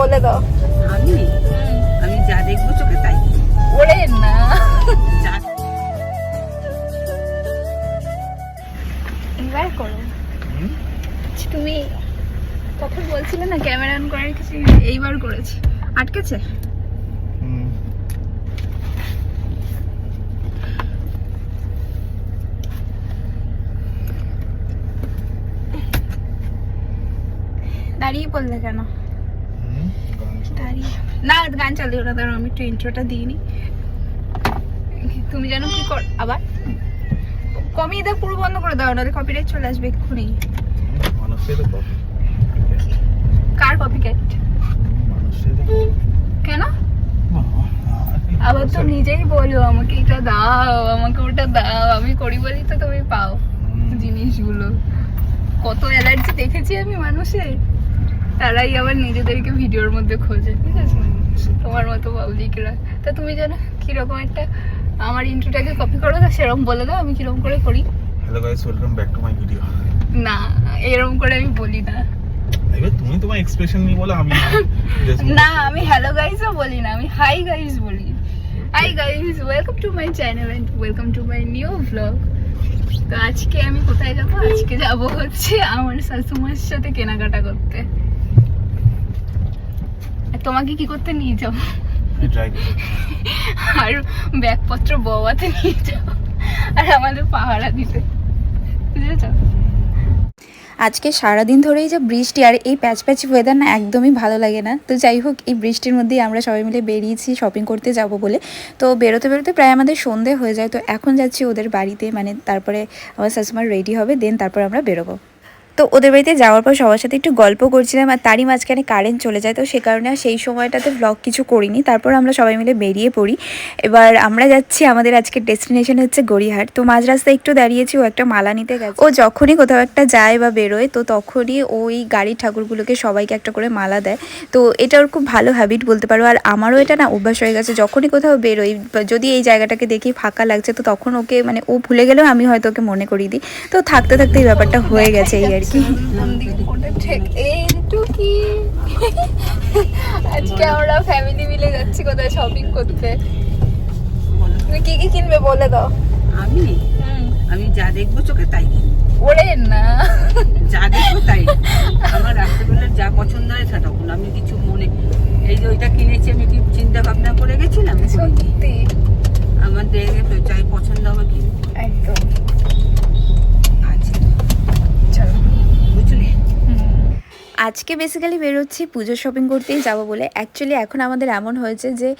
বলে দাও। আমি? আমি যা দেখব চোখে তাই। ওরে না। এবার করো। আচ্ছা, তুমি কখন বলছিলে না ক্যামেরা অন করার কিছু? এইবার করেছি। আটকেছে? দাঁড়িয়ে পড়লে কেন? না গান চালিয়ে ওটা দাঁড়াও আমি একটু ইন্ট্রোটা দিইনি। তুমি যেন কি কর আবার? কমিয়ে দাও পুরো বন্ধ করে দাও নাহলে কপিরাইট চলে আসবে এক্ষুনি। কপি কার কপিরাইট কেন? আবার তো নিজেই বলো আমাকে এটা দাও আমাকে ওটা দাও আমি করি বলি তো তুমি পাও জিনিসগুলো। কত অ্যালার্জি দেখেছি আমি মানুষের। তারাই আবার নিজেদেরকে ভিডিওর মধ্যে খোঁজে। ঠিক আছে? তোমার মতো পাবলিকরা। তা তুমি জানো কীরকম একটা আমার ইন্ট্রোটাকে কপি করো না সেরকম বলে দাও আমি কীরকম করে করি। Hello guys welcome back to my video না এরকম করে আমি বলি না। এবার তুমি তোমার এক্সপ্রেশন নিয়ে বলো আমি না আমি হ্যালো গাইসও বলি না আমি হাই গাইস বলি। Hi guys welcome to my channel and welcome to my new blog তো আজকে আমি কোথায় যাব? আজকে যাব হচ্ছে আমার শাশুমার সাথে কেনাকাটা করতে। তোমাকে কি করতে নিয়ে যাও? আর ব্যাগপত্র বওয়াতে নিয়ে যাও। আর আমাদের পাহারা দিতে। বুঝেছ? আজকে সারাদিন ধরেই যে বৃষ্টি আর এই প্যাচ প্যাচ ওয়েদার না একদমই ভালো লাগে না। তো যাই হোক এই বৃষ্টির মধ্যেই আমরা সবাই মিলে বেরিয়েছি শপিং করতে যাব বলে। তো বেরোতে বেরোতে প্রায় আমাদের সন্ধে হয়ে যায়। তো এখন যাচ্ছি ওদের বাড়িতে। মানে তারপরে আমার শাশুমার রেডি হবে দেন তারপর আমরা বেরোবো। তো ওদের বাড়িতে যাওয়ার পর সবার সাথে একটু গল্প করছিলাম আর তারই মাঝখানে কারেন্ট চলে যায়। তো সে কারণে সেই সময়টাতে ব্লগ কিছু করিনি। তারপর আমরা সবাই মিলে বেরিয়ে পড়ি। এবার আমরা যাচ্ছি আমাদের আজকের ডেস্টিনেশন হচ্ছে গড়িহাট তো মাঝ রাস্তায় একটু দাঁড়িয়েছি, ও একটা মালা নিতে গেছে। ও যখনই কোথাও একটা যায় বা বেরোয়, তো তখনই ওই গাড়ির ঠাকুরগুলোকে সবাইকে একটা করে মালা দেয়। তো এটা ওর খুব ভালো হ্যাবিট বলতে পারো। আর আমারও এটা না অভ্যাস হয়ে গেছে। যখনই কোথাও বেরোই যদি এই জায়গাটাকে দেখি ফাঁকা লাগছে, তো তখন ওকে মানে ও ভুলে গেলেও আমি হয়তো ওকে মনে করিয়ে দিই। তো থাকতে থাকতে এই ব্যাপারটা হয়ে গেছে এই আর কি। এইটুকি আজকে আমরা ফ্যামিলি মিলে যাচ্ছি কোথায় শপিং করতে। তুমি কি কি কিনবে বলে দাও। আমি? আমি যা দেখব চোখে তাই। ওরে না যা দেখব তাই আমার রাত্রেবেলা যা পছন্দ হয় সেটা তখন আমি কিছু মনে এই যে ওইটা কিনেছি আমি কি চিন্তা ভাবনা করে গেছিলাম করিনি। সত্যি আমার দেখে যাই পছন্দ হবে কি একদম আছে চলো বুঝলি আজকে বেসিক্যালি বেরোচ্ছি, পুজো শপিং করতেই যাব বলে। অ্যাকচুয়ালি এখন আমাদের এমন হয়েছে যে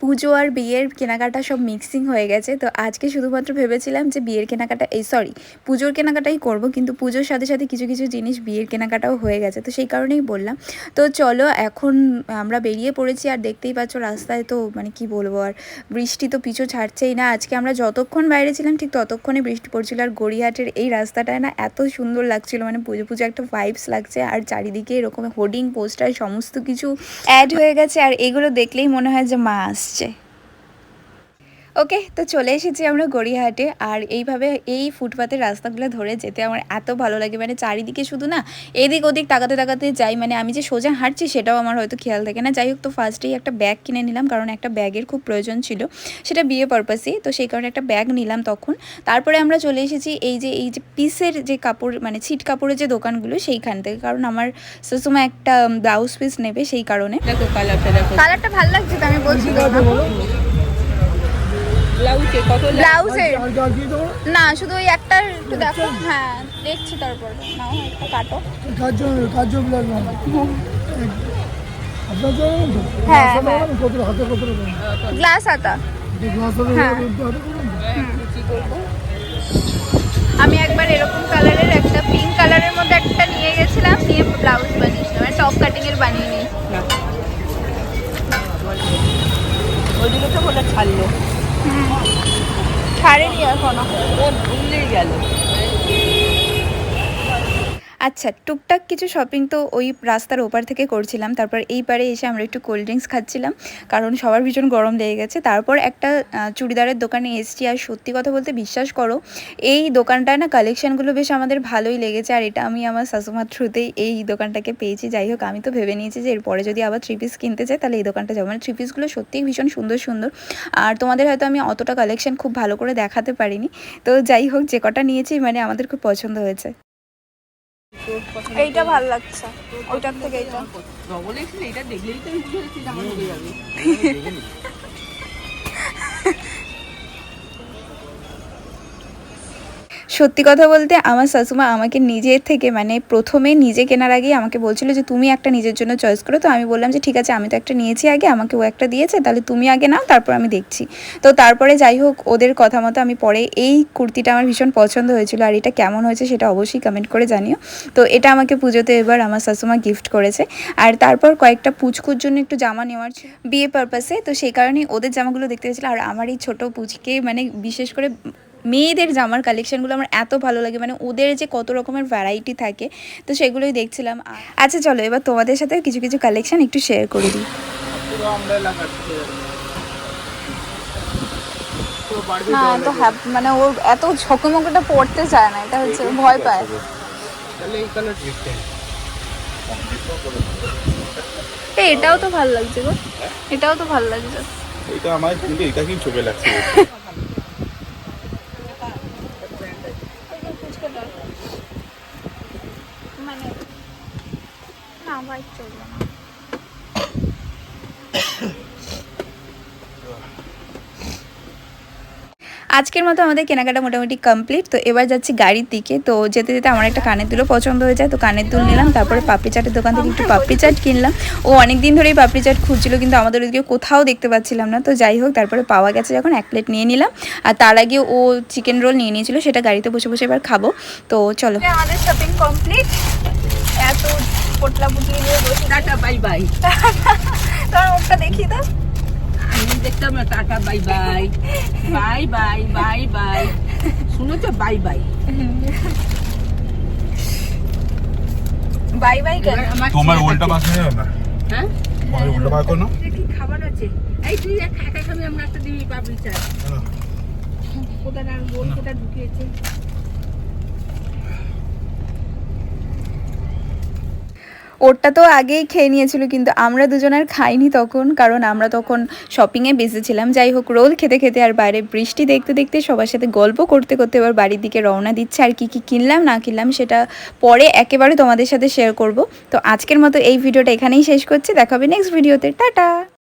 পুজো আর বিয়ের কেনাকাটা সব মিক্সিং হয়ে গেছে। তো আজকে শুধুমাত্র ভেবেছিলাম যে, বিয়ের কেনাকাটা এই সরি পুজোর কেনাকাটাই করব, কিন্তু পুজোর সাথে সাথে কিছু কিছু জিনিস বিয়ের কেনাকাটাও হয়ে গেছে। তো সেই কারণেই বললাম। তো চলো, এখন আমরা বেরিয়ে পড়েছি, আর দেখতেই পাচ্ছ রাস্তায় তো মানে কি বলব আর, বৃষ্টি তো পিছু ছাড়ছেই না। আজকে আমরা যতক্ষণ বাইরে ছিলাম, ঠিক ততক্ষণে বৃষ্টি পড়ছিল। আর গড়িয়াহাটের এই রাস্তাটায় না এত সুন্দর লাগছিল মানে পুজো পুজো একটা ভাইবস লাগছে। আর চারিদিকে এরকম হোর্ডিং পোস্টার সমস্ত কিছু অ্যাড হয়ে গেছে, আর এগুলো দেখলেই মনে হয় যে মা আসছে। ওকে তো চলে এসেছি আমরা গড়িয়াহাটে। আর এইভাবে এই ফুটপাতের রাস্তাগুলো ধরে যেতে আমার এত ভালো লাগে। মানে চারিদিকে শুধু না এদিক ওদিক তাকাতে তাকাতে যাই। মানে আমি যে সোজা হাঁটছি সেটাও আমার হয়তো খেয়াল থাকে না। যাই হোক তো ফার্স্টেই একটা ব্যাগ কিনে নিলাম। কারণ একটা ব্যাগের খুব প্রয়োজন ছিল। সেটা বিয়ে পারপাসেই তো সেই কারণে একটা ব্যাগ নিলাম তখন। তারপরে আমরা চলে এসেছি এই যে এই যে পিসের যে কাপড় মানে ছিট কাপড়ের যে দোকানগুলো সেইখান থেকে। কারণ আমার সুষমা একটা ব্লাউজ পিস নেবে সেই কারণে। কালারটা ভালো লাগছে তো আমি বলছি ব্লাউজে কত ব্লাউজে না শুধু ওই একটা একটু দেখো। হ্যাঁ দেখছি তারপর। নাও একটা কাটো। কাজ কাজ ব্লাউজ হ্যাঁ, গ্লাস হ্যাঁ। আতা হ্যাঁ। আমি একবার এরকম কালারের একটা পিঙ্ক কালারের মধ্যে একটা নিয়ে গেছিলাম নিয়ে ব্লাউজ বানিয়েছিলাম। মানে টপ কাটিং এর বানিয়ে নিই ওইগুলো তো বলে ছাড়লো। ছাড়েনি এখনও। ভুলেই গেল। আচ্ছা টুকটাক কিছু শপিং তো ওই রাস্তার ওপার থেকে করছিলাম। তারপর এই পারে এসে আমরা একটু কোল্ড ড্রিঙ্কস খাচ্ছিলাম। কারণ সবার ভীষণ গরম লেগে গেছে। তারপর একটা চুড়িদারের দোকানে এসছি। আর সত্যি কথা বলতে বিশ্বাস করো, এই দোকানটায় না কালেকশানগুলো বেশ আমাদের ভালোই লেগেছে। আর এটা আমি আমার শাশুমার থ্রুতেই এই দোকানটাকে পেয়েছি। যাই হোক, আমি তো ভেবে নিয়েছি যে এরপরে যদি আবার থ্রি পিস কিনতে চাই, তাহলে এই দোকানটা যাব। মানে থ্রি পিসগুলো সত্যিই ভীষণ সুন্দর সুন্দর। আর তোমাদের হয়তো আমি অতটা কালেকশন খুব ভালো করে দেখাতে পারিনি। তো যাই হোক, যে কটা নিয়েছি মানে আমাদের খুব পছন্দ হয়েছে। এইটা ভালো লাগছে। ওইটার থেকে এইটা। এটা দেখলেই তো বুঝে যাবে। সত্যি কথা বলতে আমার শাশুমা আমাকে নিজের থেকে মানে প্রথমে নিজে কেনার আগেই আমাকে বলছিল যে, তুমি একটা নিজের জন্য চয়েস করো। তো আমি বললাম যে, ঠিক আছে, আমি তো একটা নিয়েছি আগে, আমাকে ও একটা দিয়েছে, তাহলে তুমি আগে নাও, তারপর আমি দেখছি। তো তারপরে যাই হোক, ওদের কথা মতো আমি পরে এই কুর্তিটা আমার ভীষণ পছন্দ হয়েছিল, আর এটা কেমন হয়েছে সেটা অবশ্যই কমেন্ট করে জানিও। তো এটা আমাকে পুজোতে এবার আমার শাশুমা গিফট করেছে। আর তারপর কয়েকটা পুচকুর জন্য একটু জামা নেওয়ার বিয়ে পারপাসে তো সেই কারণেই ওদের জামাগুলো দেখতে পেয়েছিল আর আমার এই ছোটো পুচকে মানে বিশেষ করে মেয়েদের জামার কালেকশনগুলো আমার এত ভালো লাগে মানে ওদের যে কত রকমের ভ্যারাইটি থাকে তো সেগুলোই দেখছিলাম। আচ্ছা চলো এবার তোমাদের সাথে কিছু কিছু কালেকশন একটু শেয়ার করে দিই। না মানে ওর এত ঝকমকটা পড়তে চায় না এটা হচ্ছে ভয় পায়। এটাও তো ভালো লাগছে গো। এটাও তো ভালো লাগছে। এটা আমার কিন্তু এটা কি চোখে লাগছে মানে না ভাই চলবে না আজকের মতো আমাদের কেনাকাটা মোটামুটি কমপ্লিট তো এবার যাচ্ছি গাড়ির দিকে। তো যেতে যেতে আমার একটা কানের দুলও পছন্দ হয়ে যায় তো কানের দুল নিলাম তারপরে পাপড়ি চাটের দোকান থেকে একটু পাপড়ি চাট কিনলাম। ও অনেক দিন ধরেই পাপড়ি চাট খুঁজছিল কিন্তু আমাদের ওদিকে কোথাও দেখতে পাচ্ছিলাম না। তো যাই হোক তারপরে পাওয়া গেছে যখন এক প্লেট নিয়ে নিলাম। আর তার আগে ও চিকেন রোল নিয়ে নিয়েছিল সেটা গাড়িতে বসে বসে এবার খাব। তো চলো। আমাদের শপিং কমপ্লিট এত পোটলা পুটলি নিয়ে বসে বাই বাই তোমার মুখটা দেখি তো দেখতাম না। Ta ta bye bye. Bye bye bye bye. শুনেছো? Bye bye. বাই বাই কেন? তোমার উল্টা। পাশ হয়ে না? হ্যাঁ? তোমার উল্টা পাশ করো দেখি খাবার আছে? এই তুই এক একা খাবি আমরা একটা দিবি পাবলি চা কোথায় আর বোন কোথায় ঢুকিয়েছে? ওরটা তো আগেই খেয়ে নিয়েছিল, কিন্তু আমরা দুজন আর খাইনি তখন, কারণ আমরা তখন শপিংয়ে বেসেছিলাম যাই হোক, রোল খেতে খেতে আর বাইরে বৃষ্টি দেখতে দেখতে সবার সাথে গল্প করতে করতে এবার বাড়ির দিকে রওনা দিচ্ছে। আর কি কি কিনলাম, না কিনলাম সেটা পরে একেবারে তোমাদের সাথে শেয়ার করব। তো আজকের মতো এই ভিডিওটা এখানেই শেষ করছি। দেখাবে নেক্সট ভিডিওতে টাটা!